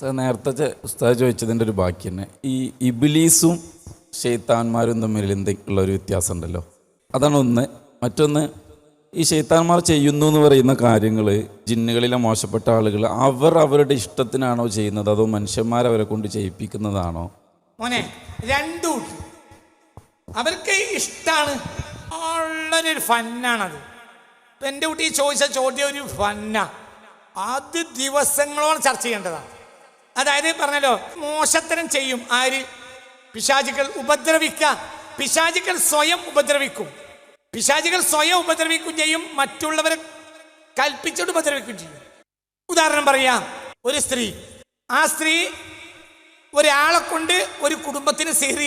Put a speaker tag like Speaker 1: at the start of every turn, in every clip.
Speaker 1: Sir നേരത്തെ ഉസ്താദ് ചോദിച്ചതിന്റെ ഒരു ബാക്കി തന്നെ. ഈ ഇബിലീസും ഷെയ്ത്താന്മാരും തമ്മിൽ എന്തെങ്കിലും ഒരു വ്യത്യാസം ഉണ്ടല്ലോ അതാണ് ഒന്ന്. മറ്റൊന്ന് ഈ ഷെയ്ത്താന്മാർ ചെയ്യുന്നു എന്ന് പറയുന്ന കാര്യങ്ങൾ ജിന്നുകളിലെ മോശപ്പെട്ട ആളുകൾ അവർ അവരുടെ ഇഷ്ടത്തിനാണോ ചെയ്യുന്നത്? അതോ മനുഷ്യന്മാർ അവരെ കൊണ്ട് ചെയ്യിപ്പിക്കുന്നതാണോ?
Speaker 2: മോനെ രണ്ടും. അവർക്ക് ഇഷ്ടമാണ് ഉള്ളൊരു ഫന്നാണത്. ഇപ്പം എന്റെ കുട്ടി ചോദിച്ച ചോദ്യം ഒരു ഫന്ന. അത് ദിവസങ്ങളോളം ചർച്ച ചെയ്യേണ്ടതാണ്. അതായത് പറഞ്ഞല്ലോ മോശത്തരം ചെയ്യും ആര്? പിശാചികൾ ഉപദ്രവിക്ക പിശാചികൾ സ്വയം ഉപദ്രവിക്കും. പിശാചികൾ സ്വയം ഉപദ്രവിക്കുകയും ചെയ്യും മറ്റുള്ളവരെ കൽപ്പിച്ചിട്ട് ഉപദ്രവിക്കുകയും ചെയ്യും. ഉദാഹരണം പറയാം ഒരു സ്ത്രീ. ആ സ്ത്രീ ഒരാളെ കൊണ്ട് ഒരു കുടുംബത്തിന് സിഹർ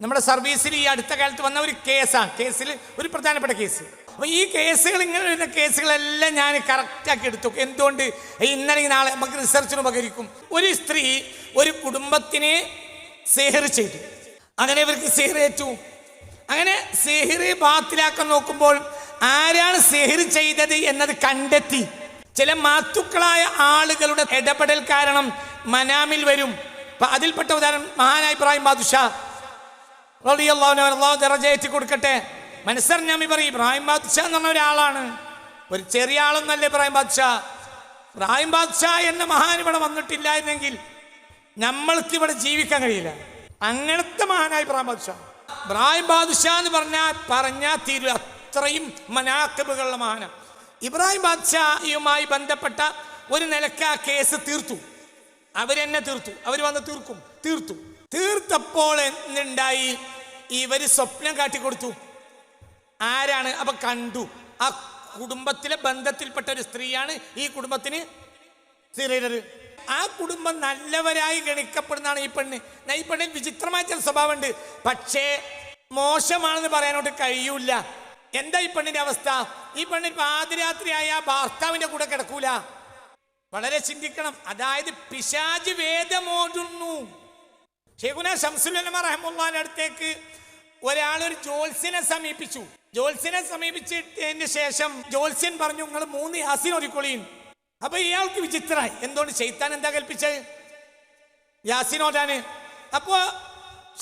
Speaker 2: നമ്മുടെ സർവീസിൽ ഈ അടുത്ത കാലത്ത് വന്ന ഒരു കേസാണ്. കേസിൽ ഒരു പ്രധാനപ്പെട്ട കേസ്. അപ്പൊ ഈ കേസുകൾ ഇങ്ങനെ വരുന്ന കേസുകളെല്ലാം ഞാൻ കറക്റ്റാക്കി എടുത്തു. എന്തുകൊണ്ട്? ഇന്നലെ നാളെ നമുക്ക് റിസർച്ചിന് ഉപകരിക്കും. ഒരു സ്ത്രീ ഒരു കുടുംബത്തിനെ സെഹർ ചെയ്തു. അങ്ങനെ ഇവർക്ക് സെഹർ ഏറ്റു. അങ്ങനെ സേഹറി ബാത്തിലാക്കാൻ നോക്കുമ്പോൾ ആരാണ് സേഹർ ചെയ്തത് എന്നത് കണ്ടെത്തി. ചില മാത്തുക്കളായ ആളുകളുടെ ഇടപെടൽ കാരണം മനാമിൽ വരും. അതിൽപ്പെട്ട ഉദാഹരണം മഹാനായി ഇബ്രാഹിം ബാദുഷാ. റളിയല്ലാഹു അൻഹു അല്ലാഹു ദറജയേറ്റി കൊടുക്കട്ടെ. മനസ്സറിഞ്ഞാമി പറയും ഇബ്രാഹിം ബാദ്ഷ എന്ന് പറഞ്ഞ ഒരാളാണ്. ഒരു ചെറിയ ആളെന്നല്ലേ ഇബ്രാഹിം ബാദ്ഷ? ഇബ്രാഹിം ബാദ്ഷ എന്ന മഹാൻ ഇവിടെ വന്നിട്ടില്ലായിരുന്നെങ്കിൽ നമ്മൾക്ക് ഇവിടെ ജീവിക്കാൻ കഴിയില്ല. അങ്ങനത്തെ മഹാനായി ഇബ്രാഹിം ബാദ്ഷ. ഇബ്രാഹിം ബാദ്ഷ എന്ന് പറഞ്ഞാൽ പറഞ്ഞാൽ തീരു. അത്രയും മനാക്കബുകളുള്ള മഹാന. ഇബ്രാഹിം ബാദ്ഷയുമായി ബന്ധപ്പെട്ട ഒരു നിലയ്ക്ക് ആ കേസ് തീർത്തു. അവരെന്നെ തീർത്തു. അവർ വന്ന് തീർക്കും. തീർത്തു. തീർത്തപ്പോൾ എന്തുണ്ടായി? ഇവർ സ്വപ്നം കാട്ടിക്കൊടുത്തു. ആരാണ്? അപ്പൊ കണ്ടു. ആ കുടുംബത്തിലെ ബന്ധത്തിൽപ്പെട്ട ഒരു സ്ത്രീയാണ് ഈ കുടുംബത്തിന് സ്ഥിരര് ആ കുടുംബം നല്ലവരായി ഗണിക്കപ്പെടുന്നതാണ് ഈ പെണ്ണ്. ഈ പെണ്ണിൽ വിചിത്രമായ ചില സ്വഭാവമുണ്ട്. പക്ഷേ മോശമാണെന്ന് പറയാനോട്ട് കഴിയൂല. എന്താ ഈ പെണ്ണിന്റെ അവസ്ഥ? ഈ പെണ്ണിൽ പാതിരാത്രിയായ ഭർത്താവിന്റെ കൂടെ കിടക്കൂല. വളരെ ചിന്തിക്കണം. അതായത് പിശാജ് വേദമോടുന്നു ഷെഖുന ഷംസുൽ റഹമുല്ലാന്റെ അടുത്തേക്ക് ഒരാളൊരു ഒരു ജോത്സ്യനെ സമീപിച്ചു. ജോത്സ്യനെ സമീപിച്ചതിന് ശേഷം ജോത്സ്യൻ പറഞ്ഞു നിങ്ങൾ മൂന്ന് യാസിൻ ഒരുക്കൊളിയും അപ്പൊ ഇയാൾക്ക് വിചിത്രമായി. എന്തുകൊണ്ട്? ചെയ്ത്താൻ എന്താ കൽപ്പിച്ചത് യാസിൻ ഓടാന്. അപ്പോ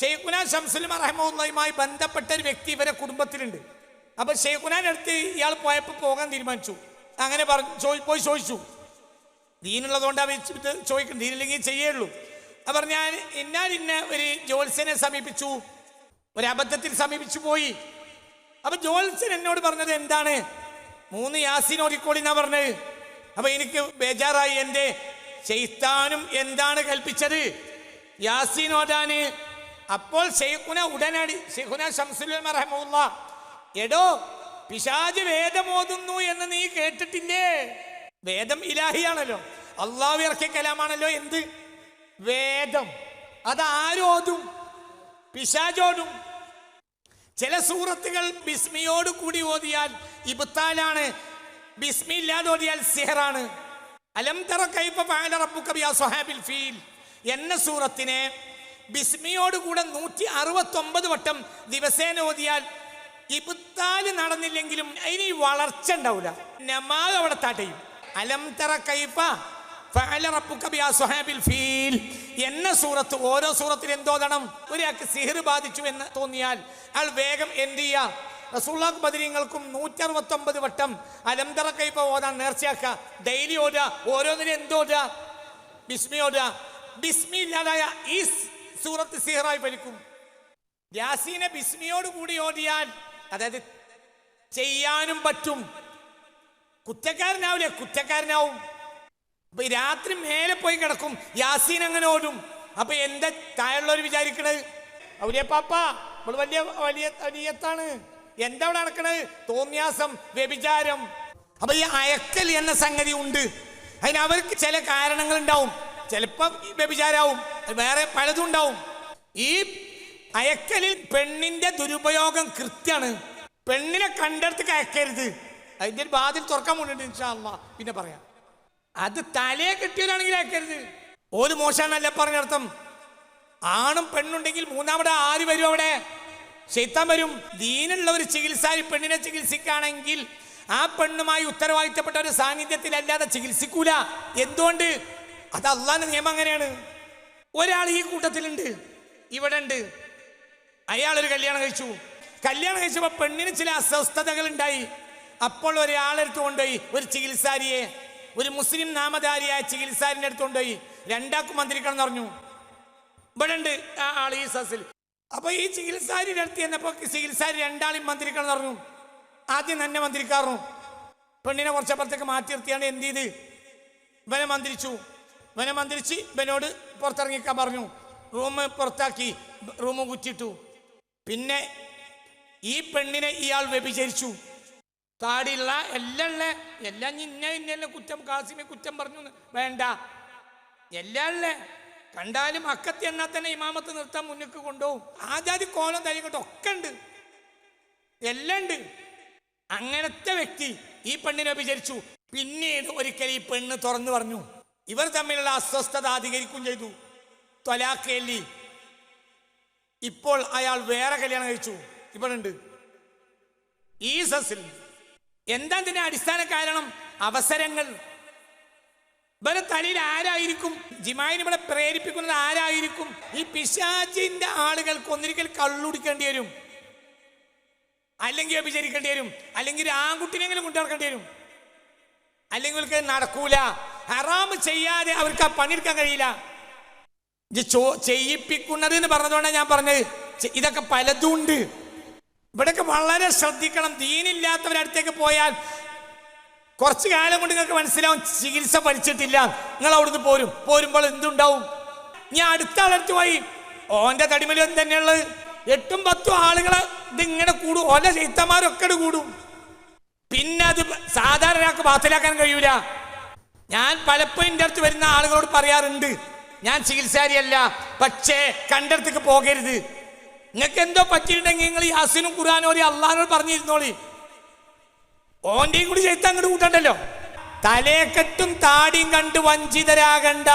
Speaker 2: ഷെയ്ഖുന ഷംസുലിമ റഹ്മുമായി ബന്ധപ്പെട്ട ഒരു വ്യക്തി ഇവരെ കുടുംബത്തിലുണ്ട്. അപ്പൊ ഷെയ്ഖുനാൻ അടുത്ത് ഇയാൾ പോയപ്പോൾ പോകാൻ തീരുമാനിച്ചു. അങ്ങനെ പറഞ്ഞു പോയി ചോദിച്ചു. ദീനുള്ളതുകൊണ്ട് ഇത് ചോദിക്കും ദീനില്ലെങ്കിൽ ചെയ്യുള്ളൂ അപ്പൊ ഞാൻ ഇന്നാലിന്ന ഇന്ന ഒരു ജോത്സ്യനെ സമീപിച്ചു ഒരു അബദ്ധത്തിൽ സമീപിച്ചു പോയി. അപ്പൊ ജോത്സ്യൻ എന്നോട് പറഞ്ഞത് എന്താണ്? മൂന്ന് യാസി ഓടിക്കോളി എന്നാ പറഞ്ഞത്. അപ്പൊ എനിക്ക് ബേജാറായി എന്റെ ചെയ്ത്താനും എന്താണ് കൽപ്പിച്ചത്? യാസീൻ അപ്പോൾ ഷെയ്ഖുന ഉടനടി ഷെയ്ഖുന ഷംസുൽ എടോ പിശാജ് വേദമോതുന്നു എന്ന് നീ കേട്ടിട്ടില്ലേ? വേദം ഇലാഹിയാണല്ലോ. അള്ളാഹു ഇറക്കിയ കലാമാണല്ലോ എന്ത്? വേദം. അത് ആരോതും പിശാജോടും ചില സൂറത്തുകൾ ബിസ്മിയോട് കൂടി ഓതിയാൽ ഇബുത്താലാണ് ബിസ്മി ഇല്ലാതെ ഓതിയാൽ സിഹറാണ്. അലം തറ ഫീൽ. എന്ന സൂറത്തിനെ ബിസ്മിയോട് കൂടെ നൂറ്റി അറുപത്തൊമ്പത് വട്ടം ദിവസേന ഓതിയാൽ ഇബുത്താൽ നടന്നില്ലെങ്കിലും അതിന് വളർച്ച ഉണ്ടാവില്ല നമാഗ് അവിടെ താട്ടയും അലം തറ കൈഫ എന്ന സൂറത്ത് ഓരോ സൂറത്തിൽ എന്തോതണം ഒരാൾക്ക് സിഹിർ ബാധിച്ചു എന്ന് തോന്നിയാൽ അയാൾ വേഗം എന്ത് ചെയ്യുക റസൂള്ളാക്ക് ബദരീങ്ങൾക്കും നൂറ്റി അറുപത്തി ഒമ്പത് വട്ടം അലംതറ കൈപ്പ ഓതാൻ നേർച്ചയാക്കുക. ഡെയിലി ഓടുക ഓരോന്നിനും എന്തോടുക ബിസ്മി ഓടുക ബിസ്മി ഇല്ലാതായ ഈ സൂറത്ത് സിഹറായി ഭരിക്കും യാസീനെ ബിസ്മിയോട് കൂടി ഓടിയാൽ അതായത് ചെയ്യാനും പറ്റും. കുറ്റക്കാരനാവില്ലേ? കുറ്റക്കാരനാവും. അപ്പൊ രാത്രി മേലെ പോയി കിടക്കും. യാസീൻ അങ്ങനെ ഓടും. അപ്പൊ എന്താ താഴെയുള്ളവർ വിചാരിക്കണത്? അവലിയ പാപ്പ നമ്മൾ വലിയ വലിയ വലിയത്താണ് എന്താ അവിടെ നടക്കണത്? തോന്നിയാസം വ്യഭിചാരം. അപ്പൊ ഈ അയക്കൽ എന്ന സംഗതി ഉണ്ട്. അതിന് അവർക്ക് ചില കാരണങ്ങൾ ഉണ്ടാവും. ചിലപ്പോ വ്യഭിചാരാവും. വേറെ പലതും ഉണ്ടാവും. ഈ അയക്കലിൽ പെണ്ണിന്റെ ദുരുപയോഗം കൃത്യമാണ് പെണ്ണിനെ കണ്ടെടുത്ത് അയക്കരുത് അതിന്റെ ഒരു ബാധ്യത തുറക്കാൻ വേണ്ടിട്ട് ഇൻഷാ അള്ളാ പിന്നെ പറയാം. അത് തലയെ കിട്ടിയതാണെങ്കിൽ ആക്കരുത്. ഒരു മോശമാണല്ല പറഞ്ഞർത്ഥം ആണും പെണ്ണുണ്ടെങ്കിൽ മൂന്നാമത് ആര് വരും അവിടെ? ശൈത്താൻ വരും. ദീനുള്ള ഒരു ചികിത്സ പെണ്ണിനെ ചികിത്സിക്കുകയാണെങ്കിൽ ആ പെണ്ണുമായി ഉത്തരവാദിത്തപ്പെട്ട ഒരു സാന്നിധ്യത്തിൽ അല്ലാതെ ചികിത്സിക്കൂല. എന്തുകൊണ്ട്? അത് അള്ളാന്റെ നിയമം അങ്ങനെയാണ്. ഒരാൾ ഈ കൂട്ടത്തിലുണ്ട്. ഇവിടെ ഉണ്ട് അയാളൊരു കല്യാണം കഴിച്ചു. കല്യാണം കഴിച്ചപ്പോൾ പെണ്ണിന് ചില അസ്വസ്ഥതകൾ ഉണ്ടായി അപ്പോൾ ഒരാളെടുത്ത് കൊണ്ടുപോയി ഒരു ചികിത്സാരിയെ. ഒരു മുസ്ലിം നാമധാരിയായ ചികിത്സാരിന്റെ അടുത്ത് കൊണ്ടുപോയി രണ്ടാക്കും മന്ത്രിക്കണം എന്ന് പറഞ്ഞു. ഇവിടെ ഉണ്ട് ആ ആൾ ഈ സസിൽ. അപ്പൊ ഈ ചികിത്സാരിയുടെ അടുത്ത് എന്നപ്പോ ചികിത്സാരി രണ്ടാളും മന്ത്രിക്കണം എന്ന് പറഞ്ഞു. ആദ്യം തന്നെ മന്ത്രിക്കാറുന്നു പെണ്ണിനെ കുറച്ചപ്പുറത്തേക്ക് മാറ്റി നിർത്തിയാണ് എന്ത് ചെയ്ത്? ഇവനെ മന്ത്രിച്ചു. ഇവനെ മന്ത്രിച്ച് ഇവനോട് പുറത്തിറങ്ങിക്കാൻ പറഞ്ഞു. റൂം പുറത്താക്കി റൂം കുറ്റിട്ടു പിന്നെ ഈ പെണ്ണിനെ ഇയാൾ വ്യഭിചരിച്ചു. താടിയുള്ള എല്ലാം ഉള്ള എല്ലാം ഇന്ന ഇന്നല്ലേ കുറ്റം കാസിമെ കുറ്റം പറഞ്ഞു വേണ്ട. എല്ലാം ഉള്ളേ കണ്ടാലും അക്കത്തി എന്നാൽ തന്നെ ഇമാമത്ത് നിർത്താൻ മുന്നിക്ക് കൊണ്ടുപോകും. ആജാതി കോലം തരികട്ടെ ഒക്കെ ഉണ്ട് എല്ലാം ഉണ്ട് അങ്ങനത്തെ വ്യക്തി ഈ പെണ്ണിനെ വിചരിച്ചു പിന്നീട് ഒരിക്കൽ ഈ പെണ്ണ് തുറന്നു പറഞ്ഞു. ഇവർ തമ്മിലുള്ള അസ്വസ്ഥത അധികരിക്കുകയും ചെയ്തു. ത്വലാക്കേലി ഇപ്പോൾ അയാൾ വേറെ കല്യാണം കഴിച്ചു. ഇവളുണ്ട്. ഈ സസിൽ എന്താ ഇതിന്റെ അടിസ്ഥാന കാരണം? അവസരങ്ങൾ. ഇവരെ തലയിൽ ആരായിരിക്കും? ജിമായിന് ഇവിടെ പ്രേരിപ്പിക്കുന്നത് ആരായിരിക്കും? ഈ പിശാചിന്റെ ആളുകൾക്ക് ഒന്നിരിക്കൽ കള്ളുടിക്കേണ്ടി വരും. അല്ലെങ്കിൽ വ്യഭിചരിക്കേണ്ടി വരും. അല്ലെങ്കിൽ ആൺകുട്ടിനെങ്കിലും കൊണ്ടിറക്കേണ്ടി വരും. അല്ലെങ്കിൽ അവർക്ക് നടക്കൂല. ഹറാം ചെയ്യാതെ അവർക്ക് ആ പണിയെടുക്കാൻ കഴിയില്ല. ഇത് ചെയ്യിപ്പിക്കുന്നത് എന്ന് പറഞ്ഞതുകൊണ്ടാണ് ഞാൻ പറഞ്ഞത്. ഇതൊക്കെ പലതും ഉണ്ട്. ഇവിടെയൊക്കെ വളരെ ശ്രദ്ധിക്കണം. ദീനില്ലാത്തവരടുത്തേക്ക് പോയാൽ കുറച്ച് കാലം കൊണ്ട് നിങ്ങൾക്ക് മനസ്സിലാവും ചികിത്സ പഠിച്ചിട്ടില്ല. നിങ്ങൾ അവിടുന്ന് പോരും. പോരുമ്പോൾ എന്തുണ്ടാവും? ഞാൻ അടുത്ത ആളടുത്ത് പോയി ഓന്റെ തടിമലും തന്നെയുള്ളത് എട്ടും പത്തും ആളുകൾ ഇതിങ്ങനെ കൂടും. ഓല ചീത്തമാരൊക്കെ കൂടും. പിന്നെ അത് സാധാരണ ഒരാൾക്ക് ബാത്തിലാക്കാൻ കഴിയൂല. ഞാൻ പലപ്പോഴും എന്റെ അടുത്ത് വരുന്ന ആളുകളോട് പറയാറുണ്ട് ഞാൻ ചികിത്സാരിയല്ല പക്ഷേ കണ്ടടുത്തേക്ക് പോകരുത്. നിങ്ങൾക്ക് എന്തോ പറ്റിയിട്ടുണ്ടെങ്കിൽ നിങ്ങൾ യാസിനും ഖുറാനും ഒരു അള്ളഹാനോട് പറഞ്ഞിരുന്നോളി. ഓന്റെയും കൂടി ചെയ്ത് അങ്ങോട്ട് കൂട്ടണ്ടല്ലോ. തലേക്കെട്ടും താടിയും കണ്ട് വഞ്ചിതരാകണ്ട.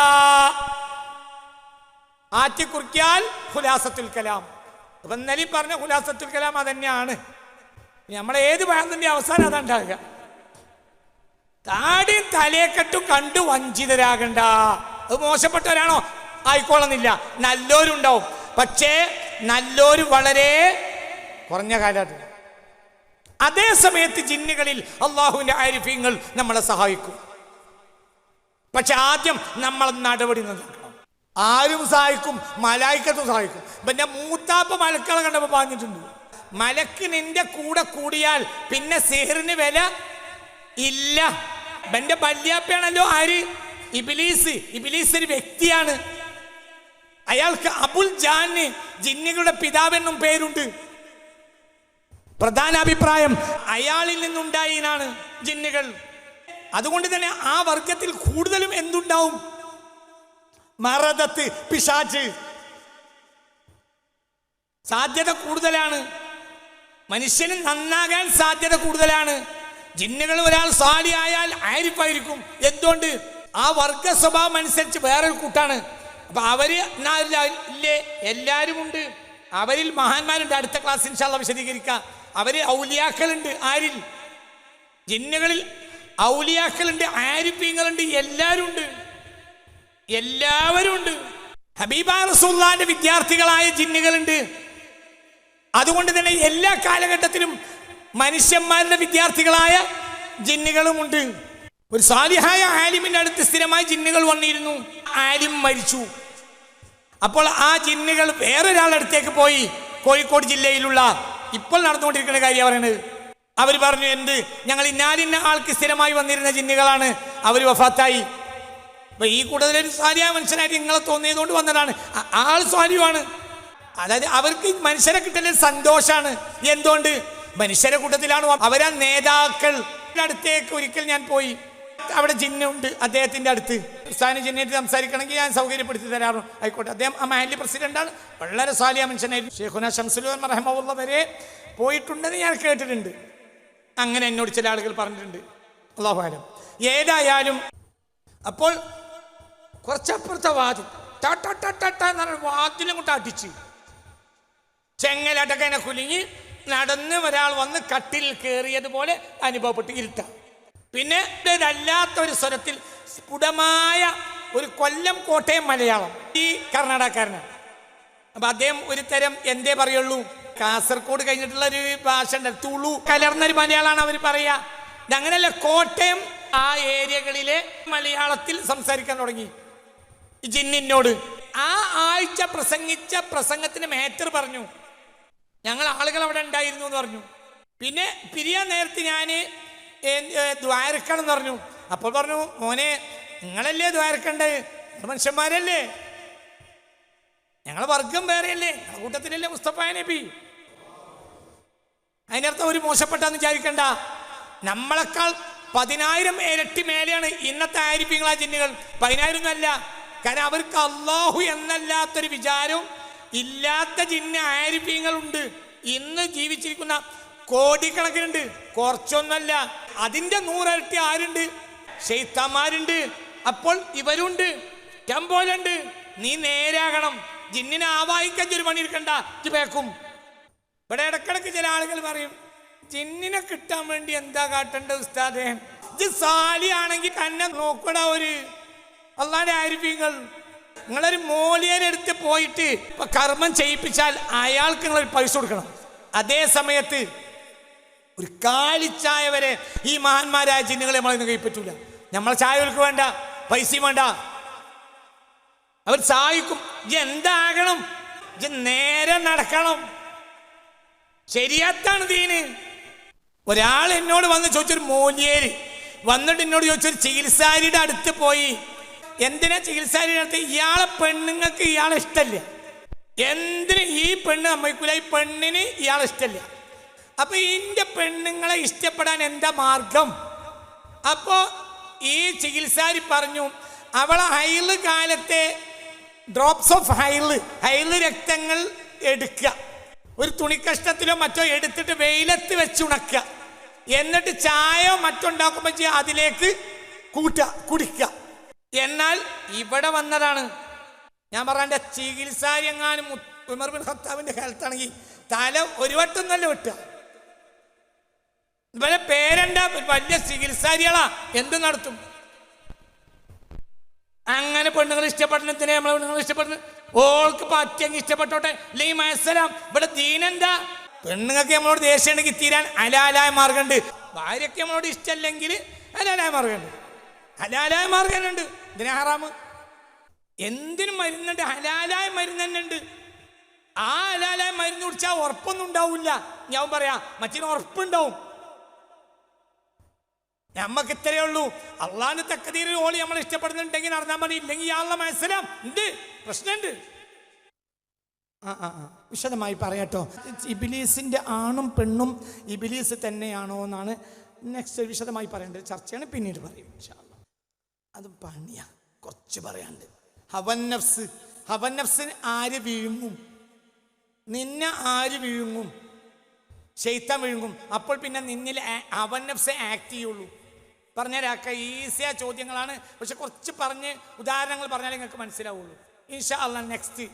Speaker 2: ആറ്റിക്കുറിക്കാൽ ഹുലാസത്തുൽ കലാം. അപ്പൊ ഇന്നലെ പറഞ്ഞ ഹുലാസത്തുൽ കലാം അതന്നെയാണ്. നമ്മളെ ഏത് ഭയത്തിന്റെ അവസാനം അതുണ്ടാകുക താടിയും തലേക്കെട്ടും കണ്ട് വഞ്ചിതരാകണ്ട. അത് മോശപ്പെട്ടവരാണോ? ആയിക്കോളുന്നില്ല. നല്ലോരുണ്ടാവും. പക്ഷേ നല്ലോര് വളരെ കുറഞ്ഞ കാലത്ത് അതേ സമയത്ത് ജിന്നുകളിൽ അള്ളാഹുവിന്റെ ആരിഫ്യങ്ങൾ നമ്മളെ സഹായിക്കും. പക്ഷെ ആദ്യം നമ്മൾ നടപടി നടക്കണം. ആരും സഹായിക്കും മലായിക്കത്തും സഹായിക്കും. പിന്നെ മൂത്താപ്പ മലക്കളെ കണ്ടപ്പോ പറഞ്ഞിട്ടുണ്ട്. മലക്ക് നിന്റെ കൂടെ കൂടിയാൽ പിന്നെ സിഹറിന് വില ഇല്ല. എന്റെ ബല്യാപ്പയാണല്ലോ ആര്? ഇബിലീസ്. ഇബിലീസ് ഒരു വ്യക്തിയാണ്. അയാൾക്ക് അബുൽ ജാന് ജിന്നുകളുടെ പിതാവെന്നും പേരുണ്ട്. പ്രധാന അഭിപ്രായം അയാളിൽ നിന്നുണ്ടായിനാണ് ജിന്നുകൾ. അതുകൊണ്ട് തന്നെ ആ വർഗത്തിൽ കൂടുതലും എന്തുണ്ടാവും? മറദത്ത് പിശാച്ച് സാധ്യത കൂടുതലാണ്. മനുഷ്യന് നന്നാകാൻ സാധ്യത കൂടുതലാണ്. ജിന്നുകൾ ഒരാൾ സാലി ആയാൽ ആയിരിപ്പായിരിക്കും എന്തുകൊണ്ട്? ആ വർഗ സ്വഭാവം അനുസരിച്ച് വേറൊരു കൂട്ടാണ്. അപ്പൊ അവർ ഇല്ല, എല്ലാവരും ഉണ്ട് അവരിൽ മഹാന്മാരുണ്ട്. അടുത്ത ക്ലാസ് ഇൻഷാല്ല വിശദീകരിക്കാം. അവർ ഔലിയാക്കളുണ്ട്. ആരിൽ? ജിന്നുകളിൽ ഔലിയാക്കളുണ്ട്. ആരിപ്പീങ്ങളുണ്ട്? എല്ലാവരും ഉണ്ട് എല്ലാവരും ഉണ്ട് ഹബീബ റസൂല്ലാന്റെ വിദ്യാർത്ഥികളായ ജിന്നുകളുണ്ട്. അതുകൊണ്ട് തന്നെ എല്ലാ കാലഘട്ടത്തിലും മനുഷ്യന്മാരുടെ വിദ്യാർത്ഥികളായ ജിന്നുകളുമുണ്ട്. ഒരു സാലിഹായ ആലിമിന്റെ അടുത്ത് സ്ഥിരമായി ജിന്നുകൾ വന്നിരുന്നു. ആലിം മരിച്ചു. അപ്പോൾ ആ ജിന്നുകൾ വേറൊരാളടുത്തേക്ക് പോയി കോഴിക്കോട് ജില്ലയിലുള്ള ഇപ്പോൾ നടന്നുകൊണ്ടിരിക്കുന്ന കാര്യം പറയുന്നത് അവർ പറഞ്ഞു എന്ത്? ഞങ്ങൾ ഇന്നാലിന്ന ആൾക്ക് സ്ഥിരമായി വന്നിരുന്ന ജിന്നുകളാണ്. അവർ വഫാത്തായി. അപ്പൊ ഈ കൂടുതലൊരു സ്വാലിയായ മനുഷ്യനായിട്ട് നിങ്ങളെ തോന്നിയതുകൊണ്ട് വന്നതാണ്. ആൾ സ്വാരിയുമാണ് അതായത് അവർക്ക് മനുഷ്യരെ കിട്ടുന്ന സന്തോഷമാണ് എന്തുകൊണ്ട്? മനുഷ്യരെ കൂട്ടത്തിലാണ് അവരാ നേതാക്കൾ അടുത്തേക്ക് ഒരിക്കൽ ഞാൻ പോയി. അവിടെ ജിന്നുണ്ട് അദ്ദേഹത്തിന്റെ അടുത്ത്. സ്ഥാന ജിന്നായിട്ട് സംസാരിക്കണമെങ്കിൽ ഞാൻ സൗകര്യപ്പെടുത്തി തരാറു. ആയിക്കോട്ടെ. അദ്ദേഹം ആ മാലി പ്രസിഡന്റാണ് വളരെ സാലിയ മനുഷ്യനായിരുന്നു. ഷെയ്ഖുന ഷംസുലുൻ റഹ്മുള്ള വരെ പോയിട്ടുണ്ടെന്ന് ഞാൻ കേട്ടിട്ടുണ്ട്. അങ്ങനെ എന്നോട് ചില ആളുകൾ പറഞ്ഞിട്ടുണ്ട്. അള്ളാഹുലം ഏതായാലും അപ്പോൾ കുറച്ചപ്പുറത്തെ വാതിൽ. ട ട ട ട ട എന്ന് പറഞ്ഞ വാതിലും കൊണ്ട് അടിച്ച് ചെങ്ങലടക്ക ഇങ്ങനെ കുലുങ്ങി നടന്ന് ഒരാൾ വന്ന് കട്ടിൽ കയറിയതുപോലെ അനുഭവപ്പെട്ട് ഇരുട്ട പിന്നെ ഇതല്ലാത്ത ഒരു സ്വരത്തിൽ സ്ഫുടമായ ഒരു കൊല്ലം കോട്ടയം മലയാളം. ഈ കർണാടകക്കാരനാണ്. അപ്പൊ അദ്ദേഹം ഒരു തരം എന്തേ പറയുള്ളൂ? കാസർഗോഡ് കഴിഞ്ഞിട്ടുള്ള ഒരു ഭാഷ തുളു കലർന്നൊരു മലയാളമാണ് അവർ പറയുക അങ്ങനെയല്ല കോട്ടയം ആ ഏരിയകളിലെ മലയാളത്തിൽ സംസാരിക്കാൻ തുടങ്ങി. ജിന്നിനോട്. ആ ആഴ്ച പ്രസംഗിച്ച പ്രസംഗത്തിന് മേറ്റർ പറഞ്ഞു. ഞങ്ങൾ ആളുകൾ അവിടെ ഉണ്ടായിരുന്നു എന്ന് പറഞ്ഞു. പിന്നെ പിരിയാൻ നേരത്തെ ഞാൻ ദ്വാരക്കണം എന്ന് പറഞ്ഞു. അപ്പോൾ പറഞ്ഞു മോനെ നിങ്ങളല്ലേ ദ്വാരക്കണ്ടേ? മനുഷ്യന്മാരല്ലേ? ഞങ്ങളെ വർഗം വേറെയല്ലേ? കൂട്ടത്തിലല്ലേ മുസ്തഫ നബി? അതിനർത്ഥം ഒരു മോശപ്പെട്ടാന്ന് വിചാരിക്കണ്ട. നമ്മളെക്കാൾ പതിനായിരം ഇരട്ടി മേലെയാണ് ഇന്നത്തെ ആയിരിപ്പിങ്ങളാ ജിന്നുകൾ പതിനായിരം ഒന്നല്ല കാരണം അവർക്ക് അള്ളാഹു എന്നല്ലാത്തൊരു വിചാരവും ഇല്ലാത്ത ജിന്ന ആയിരിപ്പിങ്ങളുണ്ട് ഇന്ന് ജീവിച്ചിരിക്കുന്ന കോടിക്കണക്കിനുണ്ട്. കുറച്ചൊന്നല്ല അതിന്റെ നൂറിരട്ടി ആരുണ്ട്? ഷെയ്ത്താന്മാരുണ്ട് അപ്പോൾ ഇവരുണ്ട്. ടെമ്പോലുണ്ട്. നീ നേരാകണം. ജിന്നിനെ ആവാഹിക്കാൻ ഒരു പണിയെടുക്കണ്ട ഇത് പേക്കും ഇവിടെ ഇടക്കിടക്ക് ചില ആളുകൾ പറയും ജിന്നിനെ കിട്ടാൻ വേണ്ടി എന്താ കാട്ടേണ്ടത് ഉസ്താദേ? ഇത് സാലിയാണെങ്കിൽ തന്നെ നോക്കടാ ഒരു അള്ളാന്റെ ആരിപ്പിങ്ങൾ നിങ്ങളൊരു മോലിയനെടുത്ത് പോയിട്ട് ഇപ്പൊ കർമ്മം ചെയ്യിപ്പിച്ചാൽ അയാൾക്ക് നിങ്ങളൊരു പൈസ കൊടുക്കണം. അതേ സമയത്ത് ഒരു കാലിച്ചായ വരെ ഈ മഹാന്മാരായ ജിന്നുകളെ നമ്മളെ കൈപ്പറ്റൂല. നമ്മളെ ചായകൾക്ക് വേണ്ട പൈസയും വേണ്ട. അവർ സഹായിക്കും. എന്താകണം? നേരെ നടക്കണം. ശരിയാത്താണ് ദീന്. ഒരാൾ എന്നോട് വന്ന് ചോദിച്ചൊരു മൂല്യേര് വന്നിട്ട് എന്നോട് ചോദിച്ചൊരു ചികിത്സാരിയുടെ അടുത്ത് പോയി. എന്തിനാ ചികിത്സാരിയുടെ അടുത്ത്? ഇയാളെ പെണ്ണുങ്ങൾക്ക് ഇയാളെ ഇഷ്ടല്ല. എന്തിന് ഈ പെണ്ണ് സമ്മതിക്കൂല? ഈ പെണ്ണിന് ഇയാളെ ഇഷ്ടല്ല. അപ്പൊ ഇന്റെ പെണ്ണുങ്ങളെ ഇഷ്ടപ്പെടാൻ എന്താ മാർഗം? അപ്പോ ഈ ചികിത്സാരി പറഞ്ഞു അവളെ ഹൈൽ കാലത്തെ ഡ്രോപ്സ് ഓഫ് ഹൈൽ ഹൈൽ രക്തങ്ങൾ എടുക്കുക. ഒരു തുണിക്കഷ്ണത്തിലോ മറ്റോ എടുത്തിട്ട് വെയിലത്ത് വെച്ചുണക്കുക എന്നിട്ട് ചായയോ മറ്റോ ഉണ്ടാക്കുമ്പോൾ അതിലേക്ക് കൂട്ടുക കുടിക്കുക. എന്നാൽ ഇവിടെ വന്നതാണ്. ഞാൻ പറഞ്ഞ ചികിത്സാരി എങ്ങാനും ഉമർ ബിൻ ഖത്താബിന്റെ കാലത്താണെങ്കിൽ തല ഒരു വട്ടം നല്ല വെട്ടുക. ഇവരെ പേരെന്താ? വലിയ ചികിത്സാരികളാ. എന്ത് നടത്തും? അങ്ങനെ പെണ്ണുങ്ങൾ ഇഷ്ടപ്പെടുന്നതിനെ നമ്മളെ പെണ്ണുങ്ങൾ ഇഷ്ടപ്പെടുന്നു ഓൾക്ക് പറ്റിയെങ്കിൽ ഇഷ്ടപ്പെട്ടോട്ടെ. അല്ലെങ്കിൽ മനസ്സിലാം ഇവിടെ ദീനെന്താ? പെണ്ണുങ്ങൾക്ക് നമ്മളോട് ദേഷ്യം ഉണ്ടെങ്കിൽ തീരാൻ അലാലായ മാർഗമുണ്ട്. ഭാര്യയ്ക്ക് നമ്മളോട് ഇഷ്ടമല്ലെങ്കിൽ അലാലായ മാർഗമുണ്ട്. ഹലാലായ മാർഗമുണ്ട്. ഇതിനെ ഹറാമ് എന്തിനും മരുന്നുണ്ട്? ഹലാലായ മരുന്ന് തന്നെ ഉണ്ട്. ആ ഹലാലായ മരുന്ന് കുടിച്ചാൽ ഉറപ്പൊന്നും ഉണ്ടാവില്ല. ഞാൻ പറയാ മറ്റിന് ഉറപ്പുണ്ടാവും. നമ്മക്ക് ഇത്രയേ ഉള്ളൂ. അള്ളാന്റെ തക്കതീരിൽ ഓളി നമ്മൾ ഇഷ്ടപ്പെടുന്നുണ്ടെങ്കിൽ നടന്നാൽ മതി. ഇല്ലെങ്കിൽ ആളുടെ മനസ്സിലാം ഉണ്ട്. പ്രശ്നമുണ്ട്. ആ ആ വിശദമായി പറയാട്ടോ. ഇബിലീസിന്റെ ആണും പെണ്ണും ഇബിലീസ് തന്നെയാണോ എന്നാണ് നെക്സ്റ്റ് വിശദമായി പറയേണ്ടത്. ചർച്ചയാണ് പിന്നീട് പറയും. അത് പണിയാ. കുറച്ച് പറയാണ്ട് ഹവൻ നഫ്സ്. ഹവൻ നഫ്സിന് ആര് വിഴുങ്ങും? നിന്നെ ആര് വിഴുങ്ങും? ശൈത്താൻ വിഴുങ്ങും. അപ്പോൾ പിന്നെ നിന്നിൽ ഹവൻ നഫ്സെ ആക്ട് ചെയ്യുള്ളൂ. പറഞ്ഞുതരാക്ക ഈസിയായ ചോദ്യങ്ങളാണ്. പക്ഷെ കുറച്ച് പറഞ്ഞ് ഉദാഹരണങ്ങൾ പറഞ്ഞാലേ നിങ്ങൾക്ക് മനസ്സിലാവുള്ളൂ. ഇൻഷാ അല്ല നെക്സ്റ്റ്